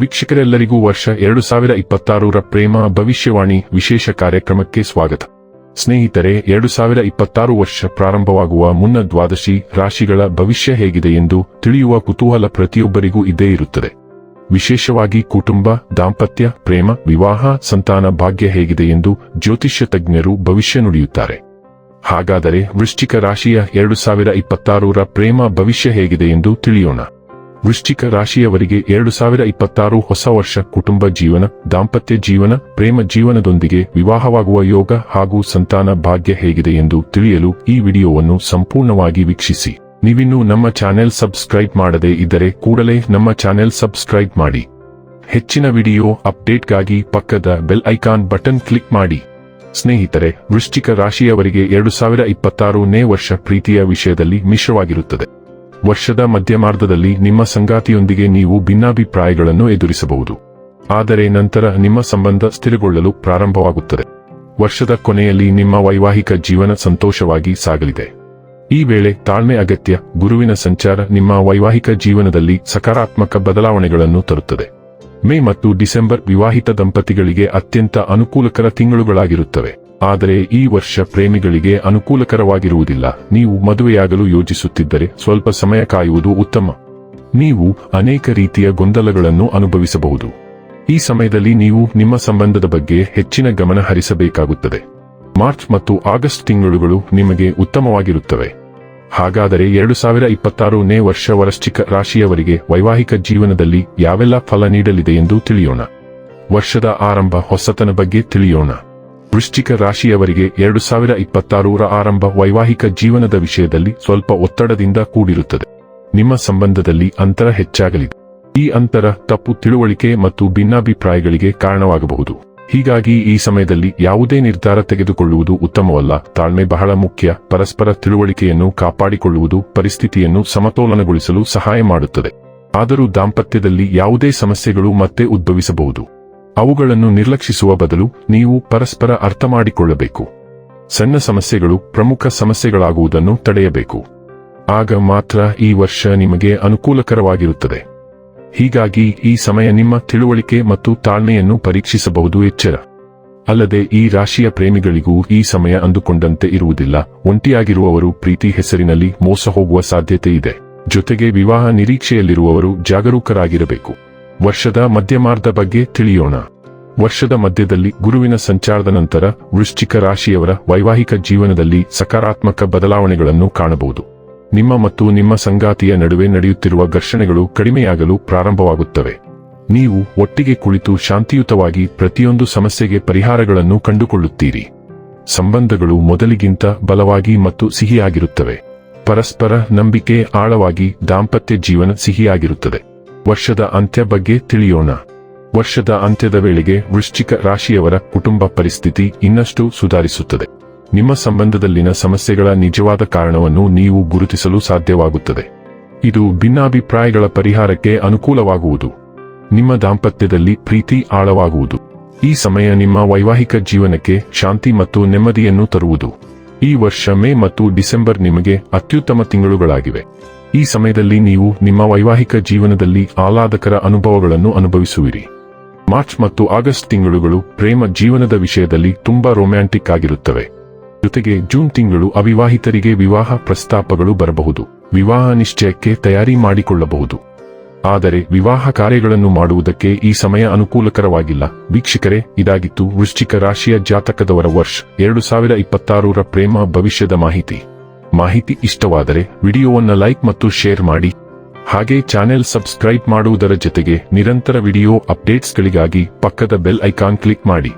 ವೀಕ್ಷಕರೆಲ್ಲರಿಗೂ ವರ್ಷ ಎರಡು ಸಾವಿರ ಇಪ್ಪತ್ತಾರರ ಪ್ರೇಮ ಭವಿಷ್ಯವಾಣಿ ವಿಶೇಷ ಕಾರ್ಯಕ್ರಮಕ್ಕೆ ಸ್ವಾಗತ. ಸ್ನೇಹಿತರೆ, ಎರಡು ಸಾವಿರ ಇಪ್ಪತ್ತಾರು ವರ್ಷ ಪ್ರಾರಂಭವಾಗುವ ಮುನ್ನ ದ್ವಾದಶಿ ರಾಶಿಗಳ ಭವಿಷ್ಯ ಹೇಗಿದೆ ಎಂದು ತಿಳಿಯುವ ಕುತೂಹಲ ಪ್ರತಿಯೊಬ್ಬರಿಗೂ ಇದ್ದೇ ಇರುತ್ತದೆ. ವಿಶೇಷವಾಗಿ ಕುಟುಂಬ, ದಾಂಪತ್ಯ, ಪ್ರೇಮ, ವಿವಾಹ, ಸಂತಾನ ಭಾಗ್ಯ ಹೇಗಿದೆ ಎಂದು ಜ್ಯೋತಿಷ್ಯ ತಜ್ಞರು ಭವಿಷ್ಯ ನುಡಿಯುತ್ತಾರೆ. ಹಾಗಾದರೆ ವೃಶ್ಚಿಕ ರಾಶಿಯ ಎರಡು ಸಾವಿರ ಇಪ್ಪತ್ತಾರರ ಪ್ರೇಮ ಭವಿಷ್ಯ ಹೇಗಿದೆ ಎಂದು ತಿಳಿಯೋಣ. ವೃಶ್ಚಿಕ ರಾಶಿಯವರಿಗೆ ಎರಡು ಸಾವಿರ ಇಪ್ಪತ್ತಾರು ಹೊಸ ವರ್ಷ ಕುಟುಂಬ ಜೀವನ, ದಾಂಪತ್ಯ ಜೀವನ, ಪ್ರೇಮ ಜೀವನದೊಂದಿಗೆ ವಿವಾಹವಾಗುವ ಯೋಗ ಹಾಗೂ ಸಂತಾನ ಭಾಗ್ಯ ಹೇಗಿದೆ ಎಂದು ತಿಳಿಯಲು ಈ ವಿಡಿಯೋವನ್ನು ಸಂಪೂರ್ಣವಾಗಿ ವೀಕ್ಷಿಸಿ. ನೀವಿನ್ನೂ ನಮ್ಮ ಚಾನೆಲ್ ಸಬ್ಸ್ಕ್ರೈಬ್ ಮಾಡದೇ ಇದ್ದರೆ ಕೂಡಲೇ ನಮ್ಮ ಚಾನೆಲ್ ಸಬ್ಸ್ಕ್ರೈಬ್ ಮಾಡಿ. ಹೆಚ್ಚಿನ ವಿಡಿಯೋ ಅಪ್ಡೇಟ್ಗಾಗಿ ಪಕ್ಕದ ಬೆಲ್ ಐಕಾನ್ ಬಟನ್ ಕ್ಲಿಕ್ ಮಾಡಿ. ಸ್ನೇಹಿತರೆ, ವೃಶ್ಚಿಕ ರಾಶಿಯವರಿಗೆ ಎರಡು ಸಾವಿರ ಇಪ್ಪತ್ತಾರು ನೇ ವರ್ಷ ಪ್ರೀತಿಯ ವಿಷಯದಲ್ಲಿ ಮಿಶ್ರವಾಗಿರುತ್ತದೆ. ವರ್ಷದ ಮಧ್ಯಮಾರ್ಧದಲ್ಲಿ ನಿಮ್ಮ ಸಂಗಾತಿಯೊಂದಿಗೆ ನೀವು ಭಿನ್ನಾಭಿಪ್ರಾಯಗಳನ್ನು ಎದುರಿಸಬಹುದು. ಆದರೆ ನಂತರ ನಿಮ್ಮ ಸಂಬಂಧ ಸ್ಥಿರಗೊಳ್ಳಲು ಪ್ರಾರಂಭವಾಗುತ್ತದೆ. ವರ್ಷದ ಕೊನೆಯಲ್ಲಿ ನಿಮ್ಮ ವೈವಾಹಿಕ ಜೀವನ ಸಂತೋಷವಾಗಿ ಸಾಗಲಿದೆ. ಈ ವೇಳೆ ತಾಳ್ಮೆ ಅಗತ್ಯ, ಗುರುವಿನ ಸಂಚಾರ ನಿಮ್ಮ ವೈವಾಹಿಕ ಜೀವನದಲ್ಲಿ ಸಕಾರಾತ್ಮಕ ಬದಲಾವಣೆಗಳನ್ನು ತರುತ್ತದೆ. ಮೇ ಮತ್ತು ಡಿಸೆಂಬರ್ ವಿವಾಹಿತ ದಂಪತಿಗಳಿಗೆ ಅತ್ಯಂತ ಅನುಕೂಲಕರ ತಿಂಗಳುಗಳಾಗಿರುತ್ತವೆ. ಆದರೆ ಈ ವರ್ಷ ಪ್ರೇಮಿಗಳಿಗೆ ಅನುಕೂಲಕರವಾಗಿರುವುದಿಲ್ಲ. ನೀವು ಮದುವೆಯಾಗಲು ಯೋಜಿಸುತ್ತಿದ್ದರೆ ಸ್ವಲ್ಪ ಸಮಯ ಕಾಯುವುದು ಉತ್ತಮ. ನೀವು ಅನೇಕ ರೀತಿಯ ಗೊಂದಲಗಳನ್ನು ಅನುಭವಿಸಬಹುದು. ಈ ಸಮಯದಲ್ಲಿ ನೀವು ನಿಮ್ಮ ಸಂಬಂಧದ ಬಗ್ಗೆ ಹೆಚ್ಚಿನ ಗಮನ ಹರಿಸಬೇಕಾಗುತ್ತದೆ. ಮಾರ್ಚ್ ಮತ್ತು ಆಗಸ್ಟ್ ತಿಂಗಳುಗಳು ನಿಮಗೆ ಉತ್ತಮವಾಗಿರುತ್ತವೆ. ಹಾಗಾದರೆ ಎರಡು ಸಾವಿರ ಇಪ್ಪತ್ತಾರು ನೇ ವರ್ಷ ವರಶ್ಚಿಕ ರಾಶಿಯವರಿಗೆ ವೈವಾಹಿಕ ಜೀವನದಲ್ಲಿ ಯಾವೆಲ್ಲ ಫಲ ನೀಡಲಿದೆ ಎಂದು ತಿಳಿಯೋಣ. ವರ್ಷದ ಆರಂಭ ಹೊಸತನ ಬಗ್ಗೆ ತಿಳಿಯೋಣ. ವೃಶ್ಚಿಕ ರಾಶಿಯವರಿಗೆ ಎರಡು ಸಾವಿರ ಇಪ್ಪತ್ತಾರರ ಆರಂಭ ವೈವಾಹಿಕ ಜೀವನದ ವಿಷಯದಲ್ಲಿ ಸ್ವಲ್ಪ ಒತ್ತಡದಿಂದ ಕೂಡಿರುತ್ತದೆ. ನಿಮ್ಮ ಸಂಬಂಧದಲ್ಲಿ ಅಂತರ ಹೆಚ್ಚಾಗಲಿದೆ. ಈ ಅಂತರ ತಪ್ಪು ತಿಳುವಳಿಕೆ ಮತ್ತು ಭಿನ್ನಾಭಿಪ್ರಾಯಗಳಿಗೆ ಕಾರಣವಾಗಬಹುದು. ಹೀಗಾಗಿ ಈ ಸಮಯದಲ್ಲಿ ಯಾವುದೇ ನಿರ್ಧಾರ ತೆಗೆದುಕೊಳ್ಳುವುದು ಉತ್ತಮವಲ್ಲ. ತಾಳ್ಮೆ ಬಹಳ ಮುಖ್ಯ. ಪರಸ್ಪರ ತಿಳುವಳಿಕೆಯನ್ನು ಕಾಪಾಡಿಕೊಳ್ಳುವುದು ಪರಿಸ್ಥಿತಿಯನ್ನು ಸಮತೋಲನಗೊಳಿಸಲು ಸಹಾಯ ಮಾಡುತ್ತದೆ. ಆದರೂ ದಾಂಪತ್ಯದಲ್ಲಿ ಯಾವುದೇ ಸಮಸ್ಯೆಗಳು ಮತ್ತೆ ಉದ್ಭವಿಸಬಹುದು. ಅವುಗಳನ್ನು ನಿರ್ಲಕ್ಷಿಸುವ ಬದಲು ನೀವು ಪರಸ್ಪರ ಅರ್ಥ ಮಾಡಿಕೊಳ್ಳಬೇಕು. ಸಣ್ಣ ಸಮಸ್ಯೆಗಳು ಪ್ರಮುಖ ಸಮಸ್ಯೆಗಳಾಗುವುದನ್ನು ತಡೆಯಬೇಕು. ಆಗ ಮಾತ್ರ ಈ ವರ್ಷ ನಿಮಗೆ ಅನುಕೂಲಕರವಾಗಿರುತ್ತದೆ. ಹೀಗಾಗಿ ಈ ಸಮಯ ನಿಮ್ಮ ತಿಳುವಳಿಕೆ ಮತ್ತು ತಾಳ್ಮೆಯನ್ನು ಪರೀಕ್ಷಿಸಬಹುದು, ಎಚ್ಚರ. ಅಲ್ಲದೆ ಈ ರಾಶಿಯ ಪ್ರೇಮಿಗಳಿಗೂ ಈ ಸಮಯ ಅಂದುಕೊಂಡಂತೆ ಇರುವುದಿಲ್ಲ. ಒಂಟಿಯಾಗಿರುವವರು ಪ್ರೀತಿ ಹೆಸರಿನಲ್ಲಿ ಮೋಸ ಹೋಗುವ ಸಾಧ್ಯತೆ ಇದೆ. ಜೊತೆಗೆ ವಿವಾಹ ನಿರೀಕ್ಷೆಯಲ್ಲಿರುವವರು ಜಾಗರೂಕರಾಗಿರಬೇಕು. ವರ್ಷದ ಮಧ್ಯಮಾರ್ಧ ಬಗ್ಗೆ ತಿಳಿಯೋಣ. ವರ್ಷದ ಮಧ್ಯದಲ್ಲಿ ಗುರುವಿನ ಸಂಚಾರದ ನಂತರ ವೃಶ್ಚಿಕ ರಾಶಿಯವರ ವೈವಾಹಿಕ ಜೀವನದಲ್ಲಿ ಸಕಾರಾತ್ಮಕ ಬದಲಾವಣೆಗಳನ್ನು ಕಾಣಬಹುದು. ನಿಮ್ಮ ಮತ್ತು ನಿಮ್ಮ ಸಂಗಾತಿಯ ನಡುವೆ ನಡೆಯುತ್ತಿರುವ ಘರ್ಷಣೆಗಳು ಕಡಿಮೆಯಾಗಲು ಪ್ರಾರಂಭವಾಗುತ್ತವೆ. ನೀವು ಒಟ್ಟಿಗೆ ಕುಳಿತು ಶಾಂತಿಯುತವಾಗಿ ಪ್ರತಿಯೊಂದು ಸಮಸ್ಯೆಗೆ ಪರಿಹಾರಗಳನ್ನು ಕಂಡುಕೊಳ್ಳುತ್ತೀರಿ. ಸಂಬಂಧಗಳು ಮೊದಲಿಗಿಂತ ಬಲವಾಗಿ ಮತ್ತು ಸಿಹಿಯಾಗಿರುತ್ತವೆ. ಪರಸ್ಪರ ನಂಬಿಕೆ ಆಳವಾಗಿ ದಾಂಪತ್ಯ ಜೀವನ ಸಿಹಿಯಾಗಿರುತ್ತದೆ. ವರ್ಷದ ಅಂತ್ಯ ಬಗ್ಗೆ ತಿಳಿಯೋಣ. ವರ್ಷದ ಅಂತ್ಯದ ವೇಳೆಗೆ ವೃಶ್ಚಿಕ ರಾಶಿಯವರ ಕುಟುಂಬ ಪರಿಸ್ಥಿತಿ ಇನ್ನಷ್ಟು ಸುಧಾರಿಸುತ್ತದೆ. ನಿಮ್ಮ ಸಂಬಂಧದಲ್ಲಿನ ಸಮಸ್ಯೆಗಳ ನಿಜವಾದ ಕಾರಣವನ್ನು ನೀವು ಗುರುತಿಸಲು ಸಾಧ್ಯವಾಗುತ್ತದೆ. ಇದು ಭಿನ್ನಾಭಿಪ್ರಾಯಗಳ ಪರಿಹಾರಕ್ಕೆ ಅನುಕೂಲವಾಗುವುದು. ನಿಮ್ಮ ದಾಂಪತ್ಯದಲ್ಲಿ ಪ್ರೀತಿ ಆಳವಾಗುವುದು. ಈ ಸಮಯ ನಿಮ್ಮ ವೈವಾಹಿಕ ಜೀವನಕ್ಕೆ ಶಾಂತಿ ಮತ್ತು ನೆಮ್ಮದಿಯನ್ನು ತರುವುದು. ಈ ವರ್ಷ ಮೇ ಮತ್ತು ಡಿಸೆಂಬರ್ ನಿಮಗೆ ಅತ್ಯುತ್ತಮ ತಿಂಗಳುಗಳಾಗಿವೆ. ಈ ಸಮಯದಲ್ಲಿ ನೀವು ನಿಮ್ಮ ವೈವಾಹಿಕ ಜೀವನದಲ್ಲಿ ಆಹ್ಲಾದಕರ ಅನುಭವಗಳನ್ನು ಅನುಭವಿಸುವಿರಿ. ಮಾರ್ಚ್ ಮತ್ತು ಆಗಸ್ಟ್ ತಿಂಗಳುಗಳು ಪ್ರೇಮ ಜೀವನದ ವಿಷಯದಲ್ಲಿ ತುಂಬಾ ರೊಮ್ಯಾಂಟಿಕ್ ಆಗಿರುತ್ತವೆ. ಜೊತೆಗೆ ಜೂನ್ ತಿಂಗಳು ಅವಿವಾಹಿತರಿಗೆ ವಿವಾಹ ಪ್ರಸ್ತಾಪಗಳು ಬರಬಹುದು. ವಿವಾಹ ನಿಶ್ಚಯಕ್ಕೆ ತಯಾರಿ ಮಾಡಿಕೊಳ್ಳಬಹುದು. ಆದರೆ ವಿವಾಹ ಕಾರ್ಯಗಳನ್ನು ಮಾಡುವುದಕ್ಕೆ ಈ ಸಮಯ ಅನುಕೂಲಕರವಾಗಿಲ್ಲ. ವೀಕ್ಷಕರೇ, ಇದಾಗಿತ್ತು ವೃಶ್ಚಿಕ ರಾಶಿಯ ಜಾತಕದವರ ವರ್ಷ. ಎರಡು ಸಾವಿರ ಇಪ್ಪತ್ತಾರರ ಪ್ರೇಮ ಭವಿಷ್ಯದ ಮಾಹಿತಿ. ಮಾಹಿತಿ ಇಷ್ಟವಾದರೆ ವಿಡಿಯೋವನ್ನು ಲೈಕ್ ಮತ್ತು ಶೇರ್ ಮಾಡಿ. ಹಾಗೆ ಚಾನೆಲ್ ಸಬ್ಸ್ಕ್ರೈಬ್ ಮಾಡುವುದರ ಜೊತೆಗೆ ನಿರಂತರ ವಿಡಿಯೋ ಅಪ್ಡೇಟ್ಸ್ಗಳಿಗಾಗಿ ಪಕ್ಕದ ಬೆಲ್ ಐಕಾನ್ ಕ್ಲಿಕ್ ಮಾಡಿ.